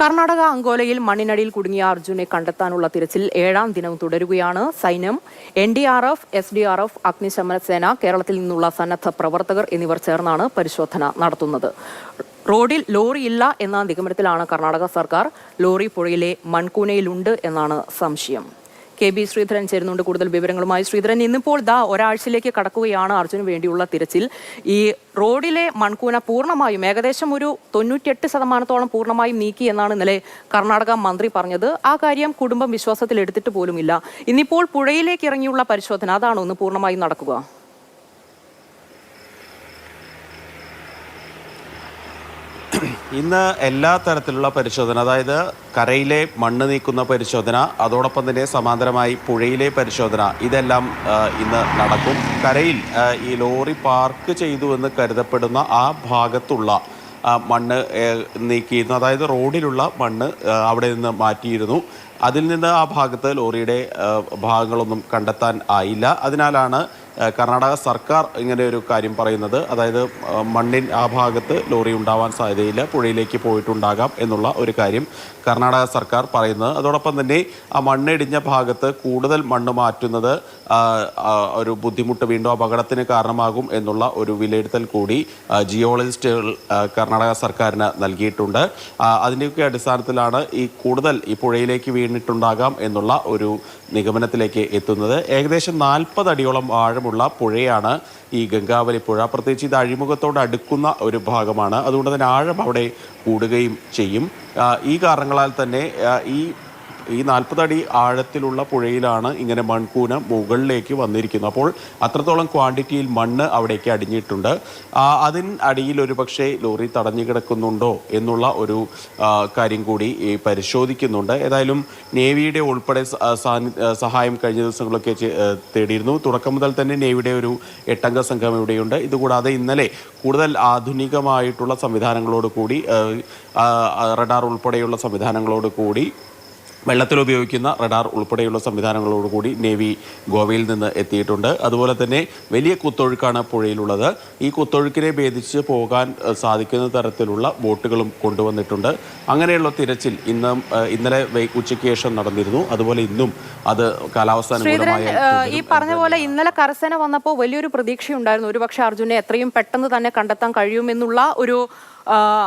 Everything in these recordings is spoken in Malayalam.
കർണാടക അങ്കോലയിൽ മണ്ണിനടിയിൽ കുടുങ്ങിയ അർജുനെ കണ്ടെത്താനുള്ള തിരച്ചിൽ ഏഴാം ദിനം തുടരുകയാണ്. സൈന്യം N D R F S D R F അഗ്നിശമന സേന കേരളത്തിൽ നിന്നുള്ള സന്നദ്ധ പ്രവർത്തകർ എന്നിവർ ചേർന്നാണ് പരിശോധന നടത്തുന്നത്. റോഡിൽ ലോറിയില്ല എന്ന നിഗമനത്തിലാണ് കർണാടക സർക്കാർ ലോറി പുഴയിലെ മൺകൂനയിലുണ്ട് എന്നാണ് സംശയം. കെ ബി ശ്രീധരൻ ചേരുന്നുണ്ട് കൂടുതൽ വിവരങ്ങളുമായി. ശ്രീധരൻ ഇന്നിപ്പോൾ ദാ ഒരാഴ്ചയിലേക്ക് കടക്കുകയാണ് അർജുന് വേണ്ടിയുള്ള തിരച്ചിൽ. ഈ റോഡിലെ മൺകൂന പൂർണമായും ഏകദേശം ഒരു തൊണ്ണൂറ്റിയെട്ട് ശതമാനത്തോളം പൂർണമായും നീക്കി എന്നാണ് ഇന്നലെ കർണാടക മന്ത്രി പറഞ്ഞത്. ആ കാര്യം കുടുംബം വിശ്വാസത്തിൽ എടുത്തിട്ട് പോലുമില്ല. ഇന്നിപ്പോൾ പുഴയിലേക്ക് ഇറങ്ങിയുള്ള പരിശോധന അതാണോ ഒന്ന് പൂർണമായും നടക്കുക? ഇന്ന് എല്ലാ തരത്തിലുള്ള പരിശോധന അതായത് കരയിലെ മണ്ണ് നീക്കുന്ന പരിശോധന അതോടൊപ്പം തന്നെ സമാന്തരമായി പുഴയിലെ പരിശോധന ഇതെല്ലാം ഇന്ന് നടക്കും. കരയിൽ ഈ ലോറി പാർക്ക് ചെയ്തു എന്ന് കരുതപ്പെടുന്ന ആ ഭാഗത്തുള്ള മണ്ണ് നീക്കിയിരുന്നു. അതായത് റോഡിലുള്ള മണ്ണ് അവിടെ നിന്ന് മാറ്റിയിരുന്നു. അതിൽ നിന്ന് ആ ഭാഗത്ത് ലോറിയുടെ ഭാഗങ്ങളൊന്നും കണ്ടെത്താൻ ആയില്ല. അതിനാലാണ് കർണാടക സർക്കാർ ഇങ്ങനെ ഒരു കാര്യം പറയുന്നത്. അതായത് മണ്ണിൻ ആ ഭാഗത്ത് ലോറി ഉണ്ടാവാൻ സാധ്യതയില്ല പുഴയിലേക്ക് പോയിട്ടുണ്ടാകാം എന്നുള്ള ഒരു കാര്യം കർണാടക സർക്കാർ പറയുന്നത്. അതോടൊപ്പം തന്നെ ആ മണ്ണിടിഞ്ഞ ഭാഗത്ത് കൂടുതൽ മണ്ണ് മാറ്റുന്നത് ഒരു ബുദ്ധിമുട്ട് വീണ്ടും അപകടത്തിന് കാരണമാകും എന്നുള്ള ഒരു വിലയിരുത്തൽ കൂടി ജിയോളജിസ്റ്റുകൾ കർണാടക സർക്കാരിന് നൽകിയിട്ടുണ്ട്. അതിന്റെയൊക്കെ അടിസ്ഥാനത്തിലാണ് ഈ കൂടുതൽ ഈ പുഴയിലേക്ക് വീണിട്ടുണ്ടാകാം എന്നുള്ള ഒരു നിഗമനത്തിലേക്ക് എത്തുന്നത്. ഏകദേശം നാൽപ്പത് അടിയോളം ആഴമുള്ള പുഴയാണ് ഈ ഗംഗാവലി പുഴ. പ്രത്യേകിച്ച് ഇത് അഴിമുഖത്തോട് അടുക്കുന്ന ഒരു ഭാഗമാണ്. അതുകൊണ്ട് തന്നെ ആഴം അവിടെ കൂടുകയും ചെയ്യും. ഈ കാരണങ്ങളാൽ തന്നെ ഈ ഈ നാൽപ്പതടി ആഴത്തിലുള്ള പുഴയിലാണ് ഇങ്ങനെ മൺകൂന മുകളിലേക്ക് വന്നിരിക്കുന്നത്. അപ്പോൾ അത്രത്തോളം ക്വാണ്ടിറ്റിയിൽ മണ്ണ് അവിടേക്ക് അടിഞ്ഞിട്ടുണ്ട്. അതിന് അടിയിൽ ഒരു പക്ഷേ ലോറി തടഞ്ഞു കിടക്കുന്നുണ്ടോ എന്നുള്ള ഒരു കാര്യം കൂടി പരിശോധിക്കുന്നുണ്ട്. ഏതായാലും നേവിയുടെ ഉൾപ്പെടെ സഹായം കഴിഞ്ഞ ദിവസങ്ങളൊക്കെ തേടിയിരുന്നു. തുടക്കം മുതൽ തന്നെ നേവിയുടെ ഒരു എട്ടംഗ സംഘം ഇവിടെയുണ്ട്. ഇതുകൂടാതെ ഇന്നലെ കൂടുതൽ ആധുനികമായിട്ടുള്ള സംവിധാനങ്ങളോട് കൂടി റഡാർ ഉൾപ്പെടെയുള്ള സംവിധാനങ്ങളോട് കൂടി വെള്ളത്തിൽ ഉപയോഗിക്കുന്ന റഡാർ ഉൾപ്പെടെയുള്ള സംവിധാനങ്ങളോടുകൂടി നേവി ഗോവയിൽ നിന്ന് എത്തിയിട്ടുണ്ട്. അതുപോലെ തന്നെ വലിയ കുത്തൊഴുക്കാണ് പുഴയിലുള്ളത്. ഈ കുത്തൊഴുക്കിനെ ഭേദിച്ച് പോകാൻ സാധിക്കുന്ന തരത്തിലുള്ള ബോട്ടുകളും കൊണ്ടുവന്നിട്ടുണ്ട്. അങ്ങനെയുള്ള തിരച്ചിൽ ഇന്ന് ഇന്നലെ ഉച്ചയ്ക്ക് ശേഷം നടന്നിരുന്നു. അതുപോലെ ഇന്നും അത് കാലാവസ്ഥ ഈ പറഞ്ഞ പോലെ ഇന്നലെ കരസേന വന്നപ്പോൾ വലിയൊരു പ്രതീക്ഷയുണ്ടായിരുന്നു. ഒരുപക്ഷെ അർജുനെ എത്രയും പെട്ടെന്ന് തന്നെ കണ്ടെത്താൻ കഴിയുമെന്നുള്ള ഒരു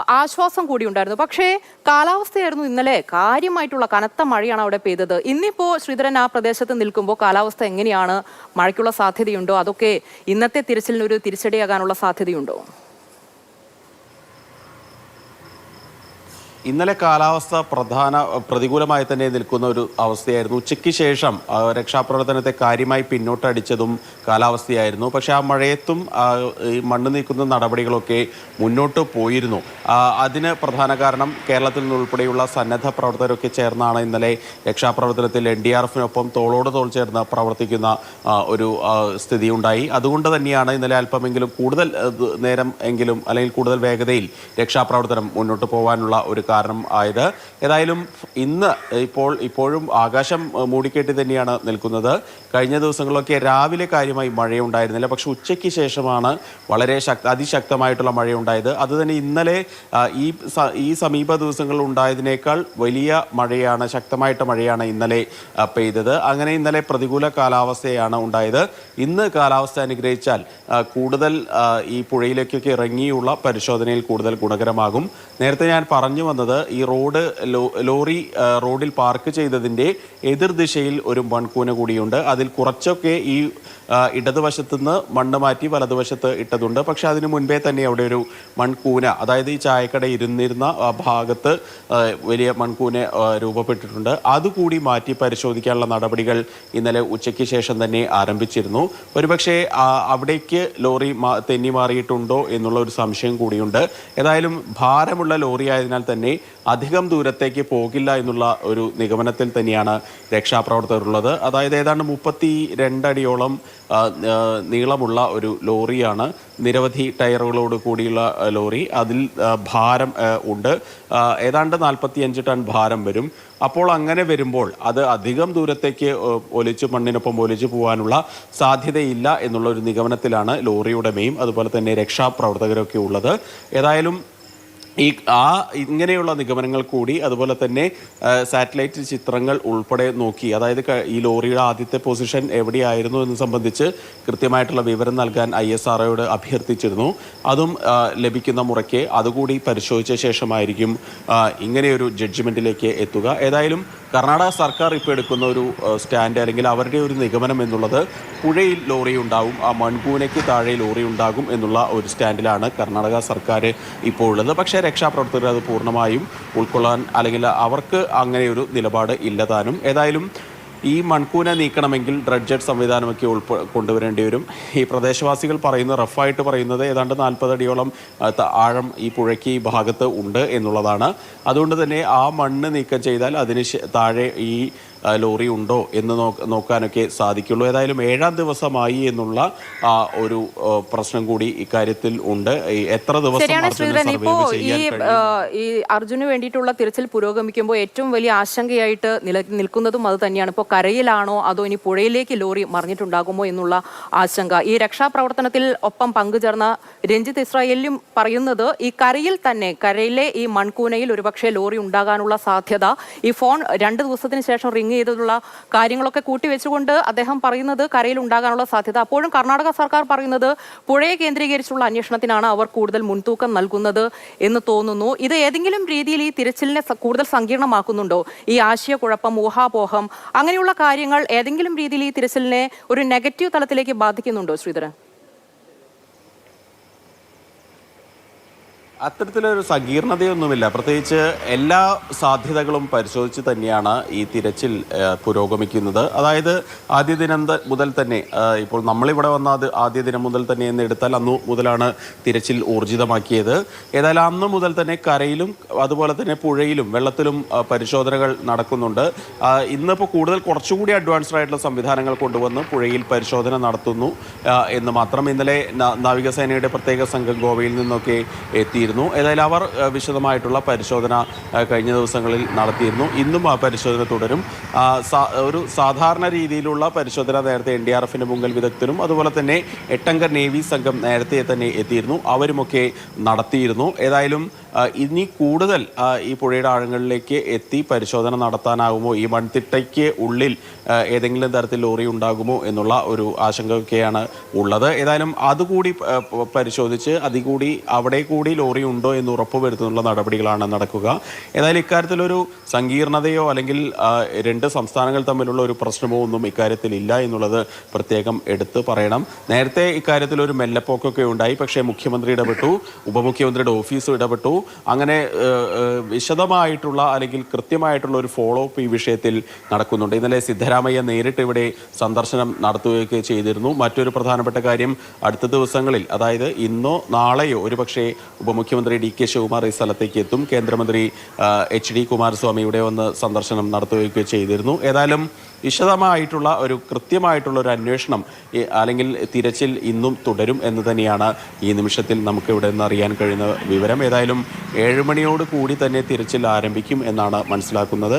ആശ്വാസം കൂടി ഉണ്ടായിരുന്നു. പക്ഷേ കാലാവസ്ഥയായിരുന്നു ഇന്നലെ കാര്യമായിട്ടുള്ള കനത്ത മഴയാണ് അവിടെ പെയ്തത്. ഇന്നിപ്പോൾ ശ്രീധരൻ ആ പ്രദേശത്ത് നിൽക്കുമ്പോൾ കാലാവസ്ഥ എങ്ങനെയാണ്? മഴയ്ക്കുള്ള സാധ്യതയുണ്ടോ? അതൊക്കെ ഇന്നത്തെ തിരച്ചിലിനൊരു തിരിച്ചടിയാകാനുള്ള സാധ്യതയുണ്ടോ? ഇന്നലെ കാലാവസ്ഥ പ്രധാന പ്രതികൂലമായി തന്നെ നിൽക്കുന്ന ഒരു അവസ്ഥയായിരുന്നു. ഉച്ചയ്ക്ക് ശേഷം രക്ഷാപ്രവർത്തനത്തെ കാര്യമായി പിന്നോട്ടടിച്ചതും കാലാവസ്ഥയായിരുന്നു. പക്ഷേ ആ മഴയത്തും ഈ മണ്ണ് നീക്കുന്ന നടപടികളൊക്കെ മുന്നോട്ട് പോയിരുന്നു. അതിന് പ്രധാന കാരണം കേരളത്തിൽ നിന്നുൾപ്പെടെയുള്ള സന്നദ്ധ പ്രവർത്തകരൊക്കെ ചേർന്നാണ് ഇന്നലെ രക്ഷാപ്രവർത്തനത്തിൽ എൻ ഡി ആർ എഫിനൊപ്പം തോളോട് തോൾ ചേർന്ന് പ്രവർത്തിക്കുന്ന ഒരു സ്ഥിതി ഉണ്ടായി അതുകൊണ്ട് തന്നെയാണ് ഇന്നലെ അല്പമെങ്കിലും കൂടുതൽ നേരം എങ്കിലും അല്ലെങ്കിൽ കൂടുതൽ വേഗതയിൽ രക്ഷാപ്രവർത്തനം മുന്നോട്ട് പോകാനുള്ള ഒരു കാരണം ആയത്. ഏതായാലും ഇന്ന് ഇപ്പോൾ ഇപ്പോഴും ആകാശം മൂടിക്കെട്ടി തന്നെയാണ് നിൽക്കുന്നത്. കഴിഞ്ഞ ദിവസങ്ങളിലൊക്കെ രാവിലെ കാര്യമായി മഴയുണ്ടായിരുന്നില്ല. പക്ഷെ ഉച്ചയ്ക്ക് ശേഷമാണ് വളരെ ശക്ത അതിശക്തമായിട്ടുള്ള മഴയുണ്ടായത്. അതുതന്നെ ഇന്നലെ ഈ ഈ സമീപ ദിവസങ്ങളിൽ ഉണ്ടായതിനേക്കാൾ വലിയ മഴയാണ് ശക്തമായിട്ട് മഴയാണ് ഇന്നലെ പെയ്തത്. അങ്ങനെ ഇന്നലെ പ്രതികൂല കാലാവസ്ഥയാണ് ഉണ്ടായത്. ഇന്ന് കാലാവസ്ഥ അനുഗ്രഹിച്ചാൽ കൂടുതൽ ഈ പുഴയിലേക്കൊക്കെ ഇറങ്ങിയുള്ള പരിശോധനയിൽ കൂടുതൽ ഗുണകരമാകും. നേരത്തെ ഞാൻ പറഞ്ഞു വന്നത് ഈ റോഡ് ലോറി റോഡിൽ പാർക്ക് ചെയ്തതിന്റെ എതിർദിശയിൽ ഒരു മൺകൂന കൂടിയുണ്ട്. അതിൽ കുറച്ചൊക്കെ ഈ ഇടതുവശത്തു നിന്ന് മണ്ണ് മാറ്റി വലതുവശത്ത് ഇട്ടതുണ്ട്. പക്ഷെ അതിനു മുൻപേ തന്നെ അവിടെ ഒരു മൺകൂന അതായത് ഈ ചായക്കട ഇരുന്നിരുന്ന ഭാഗത്ത് വലിയ മൺകൂന രൂപപ്പെട്ടിട്ടുണ്ട്. അതുകൂടി മാറ്റി പരിശോധിക്കാനുള്ള നടപടികൾ ഇന്നലെ ഉച്ചയ്ക്ക് ശേഷം തന്നെ ആരംഭിച്ചിരുന്നു. ഒരുപക്ഷെ അവിടേക്ക് ലോറി തെന്നി മാറിയിട്ടുണ്ടോ എന്നുള്ള ഒരു സംശയം കൂടിയുണ്ട്. ഏതായാലും ഭാരമുള്ള ലോറി ആയതിനാൽ തന്നെ അധികം ദൂരത്തേക്ക് പോകില്ല എന്നുള്ള ഒരു നിഗമനത്തിൽ തന്നെയാണ് രക്ഷാപ്രവർത്തകർ ഉള്ളത് അതായത് ഏതാണ്ട് മുപ്പത്തി രണ്ടടിയോളം നീളമുള്ള ഒരു ലോറിയാണ്. നിരവധി ടയറുകളോട് കൂടിയുള്ള ലോറി. അതിൽ ഭാരം ഉണ്ട്. ഏതാണ്ട് നാൽപ്പത്തിയഞ്ച് ടൺ ഭാരം വരും. അപ്പോൾ അങ്ങനെ വരുമ്പോൾ അത് അധികം ദൂരത്തേക്ക് ഒലിച്ചു മണ്ണിനൊപ്പം ഒലിച്ചു പോകാനുള്ള സാധ്യതയില്ല എന്നുള്ള ഒരു നിഗമനത്തിലാണ് ലോറിയുടെ ഉടമയും അതുപോലെ തന്നെ രക്ഷാപ്രവർത്തകരൊക്കെ ഉള്ളത്. ഏതായാലും ഈ ആ ഇങ്ങനെയുള്ള നിഗമനങ്ങൾ കൂടി അതുപോലെ തന്നെ സാറ്റലൈറ്റ് ചിത്രങ്ങൾ ഉൾപ്പെടെ നോക്കി അതായത് ഈ ലോറിയുടെ ആദ്യത്തെ പൊസിഷൻ എവിടെയായിരുന്നു എന്ന് സംബന്ധിച്ച് കൃത്യമായിട്ടുള്ള വിവരം നൽകാൻ ഐ എസ് ആർഒയോട് അഭ്യർത്ഥിച്ചിരുന്നു. അതും ലഭിക്കുന്ന മുറയ്ക്ക് അതുകൂടി പരിശോധിച്ച ശേഷമായിരിക്കും ഇങ്ങനെയൊരു ജഡ്ജ്മെന്റിലേക്ക് എത്തുക. ഏതായാലും കർണാടക സർക്കാർ ഇപ്പോൾ എടുക്കുന്ന ഒരു സ്റ്റാൻഡ് അല്ലെങ്കിൽ അവരുടെ ഒരു നിഗമനം എന്നുള്ളത് പുഴയിൽ ലോറി ഉണ്ടാവും ആ മൺകൂനയ്ക്ക് താഴെ ലോറി ഉണ്ടാകും എന്നുള്ള ഒരു സ്റ്റാൻഡിലാണ് കർണാടക സർക്കാർ ഇപ്പോൾ ഉള്ളത്. പക്ഷേ രക്ഷാപ്രവർത്തകർ അത് പൂർണമായും ഉൾക്കൊള്ളാൻ അല്ലെങ്കിൽ അവർക്ക് അങ്ങനെ ഒരു നിലപാട് ഇല്ലതാനും ഏതായാലും ഈ മൺകൂന നീക്കണമെങ്കിൽ ഡ്രഡ്ജറ്റ് സംവിധാനമൊക്കെ ഉൾപ്പെ കൊണ്ടുവരേണ്ടി വരും. ഈ പ്രദേശവാസികൾ പറയുന്ന റഫായിട്ട് പറയുന്നത് ഏതാണ്ട് നാൽപ്പത് അടിയോളം ആഴം ഈ പുഴയ്ക്ക് ഈ ഭാഗത്ത് ഉണ്ട് എന്നുള്ളതാണ്. അതുകൊണ്ട് തന്നെ ആ മണ്ണ് നീക്കം ചെയ്താൽ അതിന് താഴെ ഈ ലോറി ഉണ്ടോ എന്ന് നോക്കാനൊക്കെ സാധിക്കുള്ളൂ. ഏതായാലും ഏഴാം ദിവസമായി എന്നുള്ള ഒരു പ്രശ്നം കൂടി ഇക്കാര്യത്തിൽ ഉണ്ട്. എത്ര ദിവസം ഇപ്പോ ഈ അർജുന് വേണ്ടിയിട്ടുള്ള തിരച്ചിൽ പുരോഗമിക്കുമ്പോൾ ഏറ്റവും വലിയ ആശങ്കയായിട്ട് നില നിൽക്കുന്നതും അത് തന്നെയാണ്. ഇപ്പോൾ കരയിലാണോ അതോ ഇനി പുഴയിലേക്ക് ലോറി മറിഞ്ഞിട്ടുണ്ടാകുമോ എന്നുള്ള ആശങ്ക. ഈ രക്ഷാപ്രവർത്തനത്തിൽ ഒപ്പം പങ്കുചേർന്ന രഞ്ജിത്ത് ഇസ്രായേലിലും പറയുന്നത് ഈ കരയിൽ തന്നെ കരയിലെ ഈ മൺകൂനയിൽ ഒരുപക്ഷെ ലോറി ഉണ്ടാകാനുള്ള സാധ്യത ഈ ഫോൺ രണ്ട് ദിവസത്തിന് ശേഷം റിങ് ചെയ്തിട്ടുള്ള കാര്യങ്ങളൊക്കെ കൂട്ടിവെച്ചുകൊണ്ട് അദ്ദേഹം പറയുന്നത് കരയിൽ ഉണ്ടാകാനുള്ള സാധ്യത. അപ്പോഴും കർണാടക സർക്കാർ പറയുന്നത് പുഴയെ കേന്ദ്രീകരിച്ചുള്ള അന്വേഷണത്തിനാണ് അവർ കൂടുതൽ മുൻതൂക്കം നൽകുന്നത് എന്ന് തോന്നുന്നു. ഇത് ഏതെങ്കിലും രീതിയിൽ ഈ തിരച്ചിലിനെ കൂടുതൽ സങ്കീർണമാക്കുന്നുണ്ടോ? ഈ ആശയക്കുഴപ്പം ഊഹാപോഹം അങ്ങനെയുള്ള കാര്യങ്ങൾ ഏതെങ്കിലും രീതിയിൽ ഈ തിരച്ചിലിനെ ഒരു നെഗറ്റീവ് തലത്തിലേക്ക് ബാധിക്കുന്നുണ്ടോ ശ്രീധരൻ? അത്തരത്തിലൊരു സങ്കീർണതയൊന്നുമില്ല. പ്രത്യേകിച്ച് എല്ലാ സാധ്യതകളും പരിശോധിച്ച് തന്നെയാണ് ഈ തിരച്ചിൽ പുരോഗമിക്കുന്നത്. അതായത് ആദ്യ ദിനം മുതൽ തന്നെ ഇപ്പോൾ നമ്മളിവിടെ വന്ന അത് ആദ്യ ദിനം മുതൽ തന്നെ എന്ന് എടുത്താൽ അന്ന് മുതലാണ് തിരച്ചിൽ ഊർജിതമാക്കിയത്. ഏതായാലും അന്ന് മുതൽ തന്നെ കരയിലും അതുപോലെ തന്നെ പുഴയിലും വെള്ളത്തിലും പരിശോധനകൾ നടക്കുന്നുണ്ട്. ഇന്നിപ്പോൾ കൂടുതൽ കുറച്ചുകൂടി അഡ്വാൻസ്ഡ് ആയിട്ടുള്ള സംവിധാനങ്ങൾ കൊണ്ടുവന്ന് പുഴയിൽ പരിശോധന നടത്തുന്നു എന്ന് മാത്രം ഇന്നലെ നാവികസേനയുടെ പ്രത്യേക സംഘം ഗോവയിൽ നിന്നൊക്കെ എത്തിയിരുന്നു. ഏതായാലും അവർ വിശദമായിട്ടുള്ള പരിശോധന കഴിഞ്ഞ ദിവസങ്ങളിൽ നടത്തിയിരുന്നു. ഇന്നും ആ പരിശോധന തുടരും. ഒരു സാധാരണ രീതിയിലുള്ള പരിശോധന നേരത്തെ എൻ ഡി ആർ എഫിന്റെ മുങ്ങൽ വിദഗ്ധരും അതുപോലെ തന്നെ എട്ടംഗ നേവി സംഘം നേരത്തെ തന്നെ എത്തിയിരുന്നു. അവരുമൊക്കെ നടത്തിയിരുന്നു. ഏതായാലും ഇനി കൂടുതൽ ഈ പുഴയുടെ ആഴങ്ങളിലേക്ക് എത്തി പരിശോധന നടത്താനാകുമോ? ഈ മൺതിട്ടയ്ക്ക് ഉള്ളിൽ ഏതെങ്കിലും തരത്തിൽ ലോറി ഉണ്ടാകുമോ എന്നുള്ള ഒരു ആശങ്കയൊക്കെയാണ് ഉള്ളത്. ഏതായാലും അതുകൂടി പരിശോധിച്ച് അതുകൂടി അവിടെ കൂടി ലോറി ഉണ്ടോ എന്ന് ഉറപ്പുവരുത്തുന്നുള്ള നടപടികളാണ് നടക്കുക. ഏതായാലും ഇക്കാര്യത്തിലൊരു സങ്കീർണതയോ അല്ലെങ്കിൽ രണ്ട് സംസ്ഥാനങ്ങൾ തമ്മിലുള്ള ഒരു പ്രശ്നമോ ഒന്നും ഇക്കാര്യത്തിൽ ഇല്ല എന്നുള്ളത് പ്രത്യേകം എടുത്ത് പറയണം. നേരത്തെ ഇക്കാര്യത്തിൽ ഒരു മെല്ലപ്പോക്കൊക്കെ ഉണ്ടായി പക്ഷേ മുഖ്യമന്ത്രി ഇടപെട്ടു ഉപമുഖ്യമന്ത്രിയുടെ ഓഫീസ് ഇടപെട്ടു. അങ്ങനെ വിശദമായിട്ടുള്ള അല്ലെങ്കിൽ കൃത്യമായിട്ടുള്ള ഒരു ഫോളോ അപ്പ് ഈ വിഷയത്തിൽ നടക്കുന്നുണ്ട്. ഇന്നലെ സിദ്ധരാമയ്യ നേരിട്ട് ഇവിടെ സന്ദർശനം നടത്തുകയൊക്കെ ചെയ്തിരുന്നു. മറ്റൊരു പ്രധാനപ്പെട്ട കാര്യം അടുത്ത ദിവസങ്ങളിൽ അതായത് ഇന്നോ നാളെയോ ഒരുപക്ഷെ ഉപമുഖ്യമന്ത്രി ഡി കെ ശിവകുമാർ ഈ സ്ഥലത്തേക്ക് എത്തും. കേന്ദ്രമന്ത്രി എച്ച് ഡി കുമാരസ്വാമി ഇവിടെ വന്ന് സന്ദർശനം നടത്തുകയൊക്കെ ചെയ്തിരുന്നു. ഏതായാലും വിശദമായിട്ടുള്ള ഒരു കൃത്യമായിട്ടുള്ള ഒരു അന്വേഷണം അല്ലെങ്കിൽ തിരച്ചിൽ ഇന്നും തുടരും എന്ന് തന്നെയാണ് ഈ നിമിഷത്തിൽ നമുക്ക് ഇവിടെ നിന്ന് അറിയാൻ കഴിയുന്ന വിവരം. ഏതായാലും ഏഴുമണിയോട് കൂടി തന്നെ തിരച്ചിൽ ആരംഭിക്കും എന്നാണ് മനസ്സിലാക്കുന്നത്.